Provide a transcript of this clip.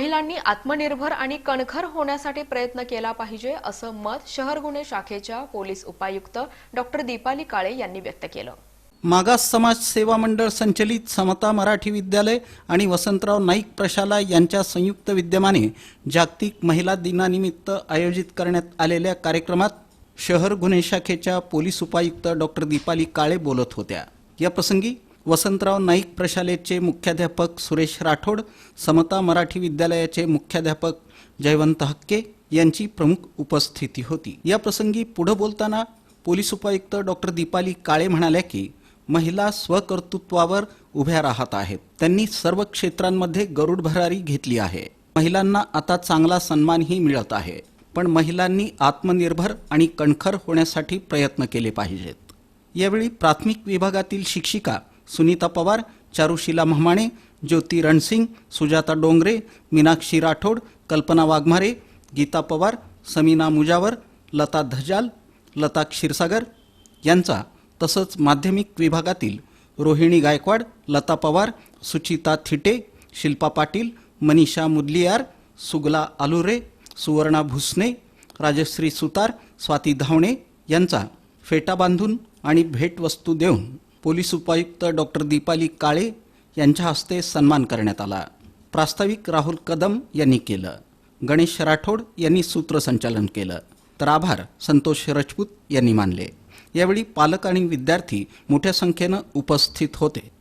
महिलांनी आत्मनिर्भर आणि कणखर होण्यासाठी प्रयत्न केला पाहिजे असं मत शहर गुन्हे शाखेच्या पोलीस उपायुक्त डॉक्टर दीपाली काळे यांनी व्यक्त केलं. मागास समाज सेवा मंडळ संचलित समता मराठी विद्यालय आणि वसंतराव नाईक प्रशाला यांच्या संयुक्त विद्यमाने जागतिक महिला दिनानिमित्त आयोजित करण्यात आलेल्या कार्यक्रमात शहर गुन्हे शाखेच्या पोलीस उपायुक्त डॉक्टर दीपाली काळे बोलत होत्या. या प्रसंगी वसंतराव नाईक प्रशालेचे मुख्याध्यापक सुरेश राठोड समता मराठी विद्यालयाचे मुख्याध्यापक जयवंत हक्के यांची प्रमुख उपस्थिती होती. या प्रसंगी पुढे बोलताना पोलीस उपायुक्त डॉक्टर दीपाली काळे म्हणाल्या की महिला स्वकर्तृत्वावर उभ्या राहत आहेत. त्यांनी सर्व क्षेत्रांमध्ये गरुड भरारी घेतली आहे. महिलांना आता चांगला सन्मानही मिळत आहे. पण महिलांनी आत्मनिर्भर आणि कणखर होण्यासाठी प्रयत्न केले पाहिजेत. यावेळी प्राथमिक विभागातील शिक्षिका सुनीता पवार चारुशिला महमाणे ज्योती रणसिंग सुजाता डोंगरे मीनाक्षी राठोड कल्पना वाघमारे गीता पवार समीना मुजावर लता धजाल लता क्षीरसागर यांचा तसंच माध्यमिक विभागातील रोहिणी गायकवाड लता पवार सुचिता थिटे शिल्पा पाटील मनीषा मुदलियार सुगला आलुरे सुवर्णा भुसने राजश्री सुतार स्वाती धावणे यांचा फेटा बांधून आणि भेटवस्तू देऊन पोलीस उपायुक्त डॉक्टर दीपाली काळे यांच्या हस्ते सन्मान करण्यात आला. प्रास्ताविक राहुल कदम यांनी केलं. गणेश राठोड यांनी सूत्रसंचालन केलं. तर आभार संतोष राजपूत यांनी मानले. यावेळी पालक आणि विद्यार्थी मोठ्या संख्येनं उपस्थित होते.